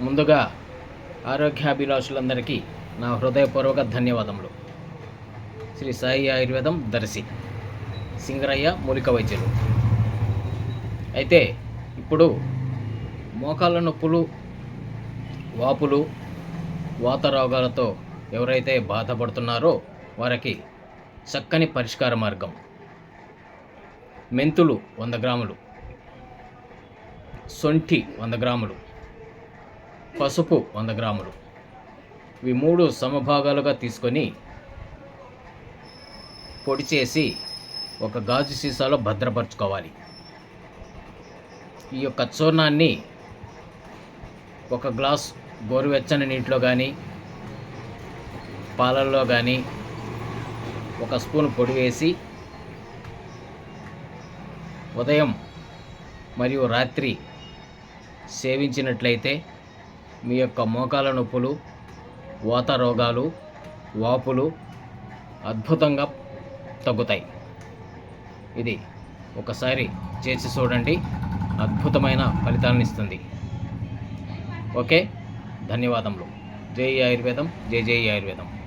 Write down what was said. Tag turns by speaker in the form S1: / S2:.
S1: ముందుగా ఆరోగ్యాభిలాషులందరికీ నా హృదయపూర్వక ధన్యవాదములు. శ్రీ సాయి ఆయుర్వేదం దర్శి సింగరయ్య మూలిక వైద్యులు. అయితే ఇప్పుడు మోకాళ్ళ నొప్పులు వాపులు వాత రోగాలతో ఎవరైతే బాధపడుతున్నారో వారికి చక్కని పరిష్కార మార్గం. మెంతులు వంద గ్రాములు సొంఠి వంద గ్రాములు పసుపు వంద గ్రాములు. ఇవి మూడు సమభాగాలుగా తీసుకొని పొడి చేసి ఒక గాజు సీసాలో భద్రపరచుకోవాలి. ఈ యొక్క చూర్ణాన్ని ఒక గ్లాస్ గోరువెచ్చని నీటిలో కానీ పాలల్లో కానీ ఒక స్పూన్ పొడి వేసి ఉదయం మరియు రాత్రి సేవించినట్లయితే మీ యొక్క మోకాల నొప్పులు వాత రోగాలు వాపులు అద్భుతంగా తగ్గుతాయి. ఇది ఒకసారి చేసి చూడండి. అద్భుతమైన ఫలితాలను ఇస్తుంది. ఓకే? ధన్యవాదములు. జై ఆయుర్వేదం. జై జై ఆయుర్వేదం.